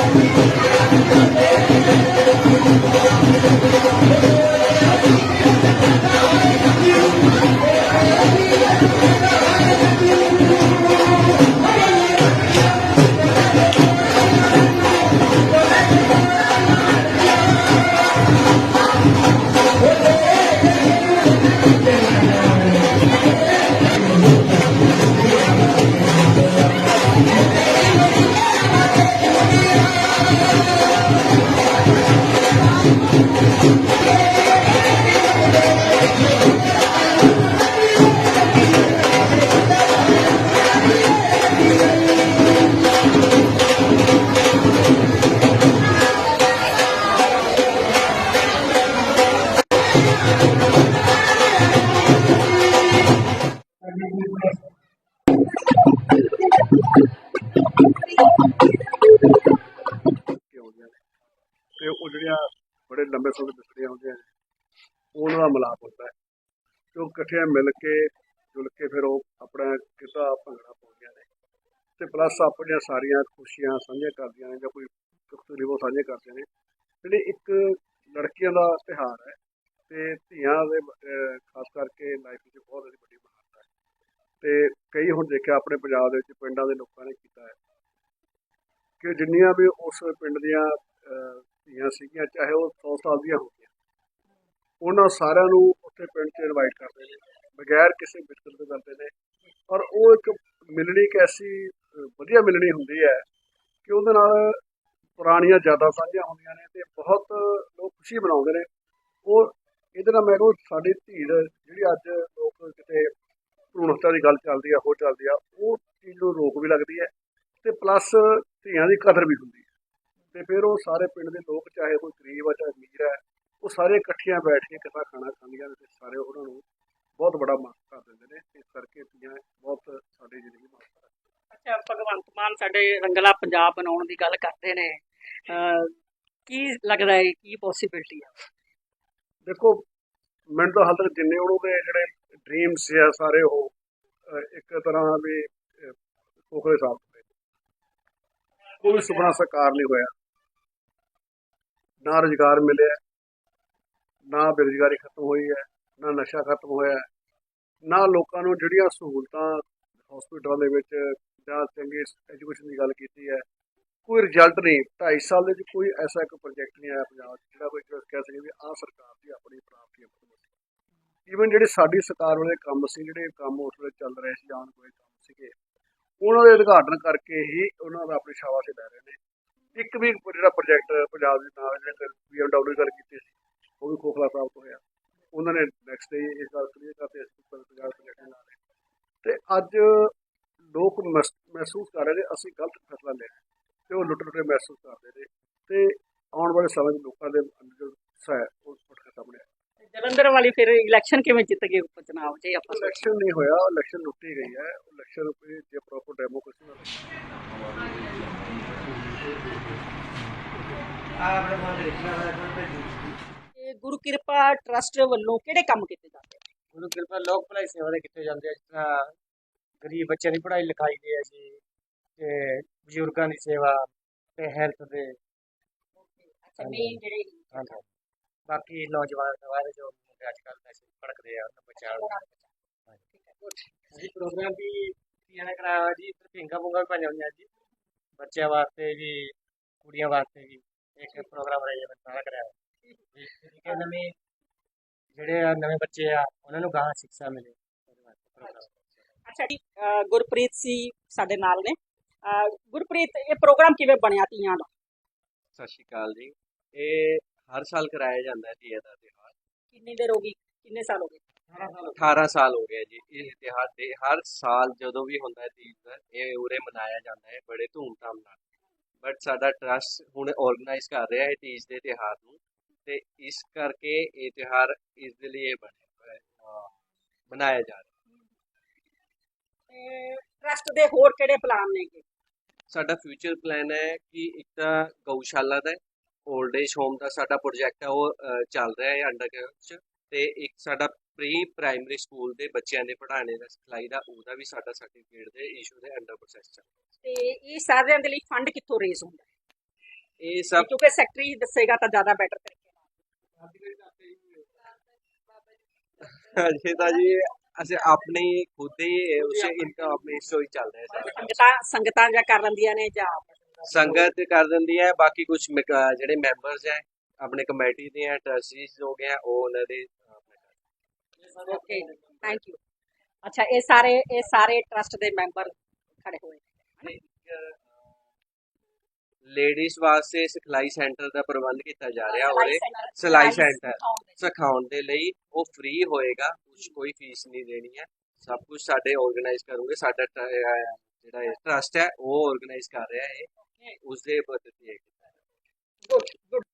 ਕੇ ਆਉਂਦੀਆਂ ਤੇ ਉਹ ਜਿਹੜੀਆਂ ਬੜੇ ਲੰਬੇ ਸਮੇਂ ਤੋਂ ਵਿਛੜੀਆਂ ਹੁੰਦੀਆਂ ਨੇ। ਉਹਨਾਂ ਦਾ ਮਿਲਾਪ ਹੁੰਦਾ ਹੈ। ਤੇ ਉਹ ਇਕੱਠੀਆਂ ਮਿਲ ਕੇ ਜੁਲ ਕੇ ਫਿਰ ਉਹ ਆਪਣਾ ਕਿੱਤਾ ਭੰਗੜਾ ਪਾਉਂਦੀਆਂ ਨੇ। ਤੇ ਪਲੱਸ ਆਪਣੀਆਂ ਸਾਰੀਆਂ ਖੁਸ਼ੀਆਂ ਸਾਂਝੀਆਂ ਕਰਦੀਆਂ ਨੇ ਜਾਂ ਕੋਈ ਦੁੱਖ ਤਕਲੀਫ ਉਹ ਸਾਂਝੇ ਕਰਦੇ ਨੇ। ਜਿਹੜੀ ਇੱਕ ਲੜਕੀਆਂ ਦਾ ਤਿਉਹਾਰ ਹੈ ਤੇ ਧੀਆਂ ਦੇ ਖਾਸ ਕਰਕੇ ਲਾਈਫ ਵਿੱਚ ਬਹੁਤ ਵੱਡੀ ਵੱਡੀ ਮਹੱਤਤਾ ਹੈ। ਤੇ ਕਈ ਹੁਣ ਦੇਖਿਆ ਆਪਣੇ ਪੰਜਾਬ ਦੇ ਵਿੱਚ ਪਿੰਡਾਂ ਦੇ ਲੋਕਾਂ ਨੇ ਕੀਤਾ ਹੈ ਕਿ ਜਿੰਨੀਆਂ ਵੀ ਉਸ ਪਿੰਡ ਦੀਆਂ ਅਹ, ਧੀਆਂ ਸੀਗੀਆਂ, ਚਾਹੇ ਉਹ 100 ਸਾਲ ਦੀਆਂ ਹੋ ਗਈਆਂ। ਉਹਨਾਂ ਸਾਰਿਆਂ ਨੂੰ ਉੱਥੇ ਪਿੰਡ 'ਚ ਇਨਵਾਈਟ ਕਰਦੇ ਨੇ, ਬਗੈਰ ਕਿਸੇ ਬਿਸਕੁਟ ਦੇ ਕਰਦੇ ਨੇ। ਔਰ ਉਹ ਇੱਕ ਮਿਲਣੀ ਇੱਕ ਐਸੀ ਵਧੀਆ ਮਿਲਣੀ ਹੁੰਦੀ ਹੈ ਕਿ ਉਹਦੇ ਨਾਲ ਪੁਰਾਣੀਆਂ ਯਾਦਾਂ ਸਾਂਝੀਆਂ ਹੁੰਦੀਆਂ ਨੇ ਤੇ ਬਹੁਤ ਲੋਕ ਖੁਸ਼ੀ ਮਨਾਉਂਦੇ ਨੇ। ਉਹ, ਇਹਦੇ ਨਾਲ ਮੈਂ ਕਹੂੰ ਸਾਡੀ ਧੀਰ ਜਿਹੜੀ ਅੱਜ ਲੋਕ ਕਿਤੇ ਭਰੂਣਤਾ ਦੀ ਗੱਲ ਚੱਲਦੀ ਆ ਹੋ ਚੱਲਦੀ ਆ, ਉਹ ਚੀਜ਼ ਨੂੰ ਰੋਕ ਵੀ ਲੱਗਦੀ ਹੈ ਤੇ ਪਲੱਸ ਧੀਆਂ ਦੀ ਕਦਰ ਵੀ ਹੁੰਦੀ ਤੇ ਫਿਰ ਉਹ ਸਾਰੇ ਪਿੰਡ ਦੇ ਲੋਕ ਚਾਹੇ ਕੋਈ ਗਰੀਬ ਆ ਚਾਹੇ ਅਮੀਰ ਹੈ ਉਹ ਸਾਰੇ ਇਕੱਠੀਆਂ ਬੈਠ ਕੇ ਕਿਤਾ ਖਾਣਾ ਖਾਂਦੀਆਂ ਨੇ ਤੇ ਸਾਰੇ ਉਹਨਾਂ ਨੂੰ ਬਹੁਤ ਬੜਾ ਮਾਣ ਕਰ ਦਿੰਦੇ ਨੇ। ਇਸ ਕਰਕੇ ਧੀਆਂ ਬਹੁਤ ਸਾਡੀ ਜ਼ਿੰਦਗੀ ਮਾਣ ਅੱਛਾ ਭਗਵੰਤ ਮਾਨ ਸਾਡੇ ਰੰਗਲਾ ਪੰਜਾਬ ਬਣਾਉਣ ਦੀ ਗੱਲ ਕਰਦੇ ਨੇ। ਕੀ ਲੱਗਦਾ ਹੈ ਕੀ ਪੋਸੀਬਿਲਿਟੀ ਹੈ ਦੇਖੋ ਮੈਨੂੰ ਤਾਂ ਹਾਲ ਤੱਕ ਜਿੰਨੇ ਉਹਨਾਂ ਦੇ ਜਿਹੜੇ ਡ੍ਰੀਮਸ ਆ ਸਾਰੇ ਉਹ ਇੱਕ ਤਰ੍ਹਾਂ ਵੀ ਹੋਏ ਕੋਈ ਸੁਪਨਾ ਸਾਕਾਰ ਨਹੀਂ ਹੋਇਆ। ਨਾ ਰੁਜ਼ਗਾਰ ਮਿਲਿਆ ਨਾ ਬੇਰੁਜ਼ਗਾਰੀ ਖਤਮ ਹੋਈ ਹੈ, ਨਾ ਨਸ਼ਾ ਖਤਮ ਹੋਇਆ ਨਾ ਲੋਕਾਂ ਨੂੰ ਜਿਹੜੀਆਂ ਸਹੂਲਤਾਂ ਹਸਪੀਟਲਾਂ ਦੇ ਵਿੱਚ ਜਾਂ ਚੰਗੀ ਐਜੂਕੇਸ਼ਨ ਦੀ ਗੱਲ ਕੀਤੀ ਹੈ, ਕੋਈ ਰਿਜ਼ਲਟ ਨਹੀਂ। 2.5 ਸਾਲ ਦੇ ਵਿੱਚ ਕੋਈ ਐਸਾ ਇੱਕ ਪ੍ਰੋਜੈਕਟ ਨਹੀਂ ਆਇਆ ਪੰਜਾਬ 'ਚ, ਜਿਹੜਾ ਕੋਈ ਕਹਿ ਸਕੇ ਵੀ ਆਹ ਸਰਕਾਰ ਦੀ ਆਪਣੀ ਪ੍ਰਾਪਤੀ ਹੈ। ਈਵਨ ਜਿਹੜੇ ਸਾਡੀ ਸਰਕਾਰ ਵਾਲੇ ਕੰਮ ਸੀ, ਜਿਹੜੇ ਕੰਮ ਉਸ ਵੇਲੇ ਚੱਲ ਰਹੇ ਸੀ ਜਾਂ ਕੋਈ ਕੰਮ ਸੀਗੇ, ਉਹਨਾਂ ਦੇ ਉਦਘਾਟਨ ਕਰਕੇ ਹੀ ਉਹਨਾਂ ਦਾ ਆਪਣੀ ਸ਼ਾਬਾਸ਼ ਲੈ ਰਹੇ ਨੇ। ਇੱਕ ਵੀ ਜਿਹੜਾ ਪ੍ਰੋਜੈਕਟ ਪੰਜਾਬ ਦੇ ਨਾਲ ਜਿਹੜੇ ਬੀਐਮਡਬਲਿਊ ਗੱਲ ਕੀਤੀ ਸੀ ਉਹ ਵੀ ਖੋਖਲਾ ਪ੍ਰਾਪਤ ਹੋਇਆ। ਉਹਨਾਂ ਨੇ ਨੈਕਸਟ ਡੇ ਇਸ ਗੱਲ ਕਲੀਅਰ ਕਰਤੇ ਅਸੀਂ ਪੰਜਾਬ ਪ੍ਰੋਜੈਕਟ ਲਾ ਰਹੇ ਤੇ ਅੱਜ ਲੋਕ ਮਹਿਸ- ਮਹਿਸੂਸ ਕਰ ਰਹੇ ਨੇ ਅਸੀਂ ਗਲਤ ਫੈਸਲਾ ਲਿਆ। ਤੇ ਉਹ ਲੁੱਟ ਲੁੱਟੇ ਮਹਿਸੂਸ ਕਰਦੇ ਨੇ। ਤੇ ਆਉਣ ਵਾਲੇ ਸਮੇਂ 'ਚ ਲੋਕਾਂ ਦੇ ਅੰਦਰ ਜੋ ਗੁੱਸਾ ਹੈ ਉਹ ਉੱਠ ਕੇ ਸਾਹਮਣੇ ਜਲੰਧਰ ਵਾਲੀ ਫਿਰ ਇਲੈਕਸ਼ਨ ਕਿਵੇਂ ਜਿੱਤ ਗਏ ਉਪਚੁਣਾਵ 'ਚ ਇਹ ਆਪਾਂ ਇਲੈਕਸ਼ਨ ਨਹੀਂ ਹੋਇਆ ਇਲੈਕਸ਼ਨ ਲੁੱਟੀ ਗਈ ਹੈ। ਇਲੈਕਸ਼ਨ ਜੇ ਪ੍ਰੋਪਰ ਡੈਮੋਕ੍ਰੇਸੀ ਨਾਲ ਇਹ ਗੁਰੂ ਕਿਰਪਾ ਟਰਸਟ ਵੱਲੋਂ ਕਿਹੜੇ ਕੰਮ ਕੀਤੇ ਜਾਂਦੇ ਆ? ਗੁਰੂ ਕਿਰਪਾ ਲੋਕ ਭਲਾਈ ਸੇਵਾ ਦੇ ਕੀਤੇ ਜਾਂਦੇ ਆ ਜਿਸ ਤਰ੍ਹਾਂ ਗਰੀਬ ਬੱਚਿਆਂ ਦੀ ਪੜ੍ਹਾਈ ਲਿਖਾਈ ਦੇ ਆ ਜੀ ਤੇ ਬਜ਼ੁਰਗਾਂ ਦੀ ਸੇਵਾ ਤੇ ਹੈਲਥ ਦੇ। ਅੱਛਾ ਮੇਨ ਜਿਹੜੇ ਹਾਂਜੀ ਬਾਕੀ ਨੌਜਵਾਨ ਨਵਾਰੇ ਜੋ ਮੁੰਡੇ ਅੱਜ ਕੱਲ੍ਹ ਨਸ਼ੇ ਭੜਕਦੇ ਆ ਉਹਨਾਂ ਨੂੰ ਜੀ ਪ੍ਰੋਗਰਾਮ ਵੀ ਧੀਆਂ ਨੇ ਕਰਾਇਆ ਹੋਇਆ ਜੀ ਪਿੰਗਾ ਪੁੰਗਾ ਵੀ ਪਾਈਆਂ ਹੋਈਆਂ ਜੀ ਬੱਚਿਆਂ ਵਾਸਤੇ ਵੀ ਕੁੜੀਆਂ ਵਾਸਤੇ ਵੀ। ਇੱਕ ਪ੍ਰੋਗਰਾਮ ਅਰੇਂਜਮੈਂਟ ਸਾਰਾ ਕਰਾਇਆ ਹੋਇਆ ਜੀ ਠੀਕ ਹੈ ਨਵੇਂ ਜਿਹੜੇ ਆ ਨਵੇਂ ਬੱਚੇ ਆ ਉਹਨਾਂ ਨੂੰ ਗਾਹਾਂ ਸਿੱਖਿਆ ਮਿਲੇ। ਉਹਦੇ ਵਾਸਤੇ program। ਅੱਛਾ ਜੀ ਗੁਰਪ੍ਰੀਤ ਸੀ ਸਾਡੇ ਨਾਲ ਨੇ। ਗੁਰਪ੍ਰੀਤ ਇਹ ਪ੍ਰੋਗਰਾਮ ਕਿਵੇਂ ਬਣਿਆ ਤੀਆਂ ਦਾ? ਸਤਿ ਸ਼੍ਰੀ ਅਕਾਲ ਜੀ। ਇਹ ਹਰ ਸਾਲ ਕਰਾਇਆ ਜਾਂਦਾ ਹੈ ਤੀਆਂ ਦਾ ਤਿਉਹਾਰ। ਕਿੰਨੀ ਦੇਰ ਹੋ ਗਈ? ਕਿੰਨੇ ਸਾਲ ਹੋ ਗਏ? 18 ਸਾਲ ਹੋ ਗਏ ਜੀ। ਇਹ ਤਿਉਹਾਰ ਦੇ ਹਰ ਸਾਲ ਜਦੋਂ ਵੀ ਹੁੰਦਾ ਹੈ ਤੀਜ ਦਾ ਇਹ ਉਰੇ ਮਨਾਇਆ ਜਾਂਦਾ ਹੈ। ਬੜੇ ਧੂਮਧਾਮ ਨਾਲ। ਬਟ ਸਾਡਾ ਟਰਸਟ ਹੁਣ ਆਰਗੇਨਾਈਜ਼ ਕਰ ਰਿਹਾ ਹੈ ਤੀਜ ਦੇ ਤਿਉਹਾਰ ਨੂੰ ਤੇ ਇਸ ਕਰਕੇ ਇਹ ਤਿਉਹਾਰ ਇਸ ਦੇ ਲਈ ਬਣਿਆ ਮਨਾਇਆ ਜਾ ਰਿਹਾ। ਹੈ ਟਰਸਟ ਦੇ ਹੋਰ ਕਿਹੜੇ ਪਲਾਨ ਨੇਗੇ? ਸਾਡਾ ਫਿਊਚਰ ਪਲਾਨ ਹੈ ਕਿ ਇੱਕ ਤਾਂ ਗਊਸ਼ਾਲਾ ਦਾ 올ਡ ਏਜ ਹੋਮ ਦਾ ਸਾਡਾ ਪ੍ਰੋਜੈਕਟ ਹੈ ਉਹ ਚੱਲ ਰਿਹਾ ਹੈ ਅੰਡਰ ਚ ਤੇ ਇੱਕ ਸਾਡਾ ਪ੍ਰੀ ਪ੍ਰਾਇਮਰੀ ਸਕੂਲ ਦੇ ਬੱਚਿਆਂ ਦੇ ਪੜ੍ਹਾਉਣੇ ਦਾ ਸਿਖਲਾਈ ਦਾ ਉਹਦਾ ਵੀ ਸਾਡਾ ਸਰਟੀਫਿਕੇਟ ਦੇ ਇਸ਼ੂ ਦੇ ਅੰਡਰ ਪ੍ਰੋਸੈਸ ਚੱਲ ਰਿਹਾ। ਤੇ ਇਹ ਸਾਰਿਆਂ ਦੇ ਲਈ ਫੰਡ ਕਿੱਥੋਂ ਰੇਜ਼ ਹੁੰਦਾ ਹੈ? ਇਹ ਸਭ ਕਿਉਂਕਿ ਸੈਕਟਰੀ ਦੱਸੇਗਾ ਤਾਂ ਜ਼ਿਆਦਾ ਬੈਟਰ ਤਰੀਕੇ ਨਾਲ। ਅਜੇ ਤਾਂ ਜੀ ਅਸੀਂ ਆਪਣੀ ਖੁਦ ਹੀ ਉਸੇ ਇਨਕਮ ਆਪਣੀ ਸੋਈ ਚੱਲ ਰਿਹਾ ਹੈ ਸੰਗਤਾਂ ਸੰਗਤਾਂ ਜਾਂ ਕਰ ਲੈਂਦੀਆਂ ਨੇ ਜਾਂ ਸੰਗਤ ਕਰ ਦਿੰਦੀ ਹੈ ਬਾਕੀ ਕੁਝ ਜਿਹੜੇ ਮੈਂਬਰਸ ਹੈ ਆਪਣੇ ਕਮੇਟੀ ਦੇ ਹੈ ਟਰਸਟੀਜ਼ ਜੋ ਹੈ ਉਹ ਉਹਨਾਂ ਦੇ ਓਕੇ ਥੈਂਕ ਯੂ ਅੱਛਾ ਇਹ ਸਾਰੇ ਇਹ ਸਾਰੇ ਟਰਸਟ ਦੇ ਮੈਂਬਰ ਖੜੇ ਹੋਏ ਨੇ। ਲੇਡੀਜ਼ ਵਾਸਤੇ ਸਿਖਲਾਈ ਸੈਂਟਰ ਦਾ ਪ੍ਰਬੰਧ ਕੀਤਾ ਜਾ ਰਿਹਾ ਔਰ ਸਿਲਾਈ ਸੈਂਟਰ ਸਿਖਾਉਣ ਦੇ ਲਈ। ਉਹ ਫ੍ਰੀ ਹੋਏਗਾ ਕੁਝ ਕੋਈ ਫੀਸ ਨਹੀਂ ਦੇਣੀ ਹੈ। ਸਭ ਕੁਝ ਸਾਡੇ ਆਰਗੇਨਾਈਜ਼ ਕਰੂਗੇ ਸਾਡਾ ਜਿਹੜਾ ਟਰਸਟ ਹੈ ਉਹ ਆਰਗੇਨਾਈਜ਼ ਕਰ ਰਿਹਾ ਹੈ ਉਸ ਦੇ ਬਦਲੇ ਗੁੱਡ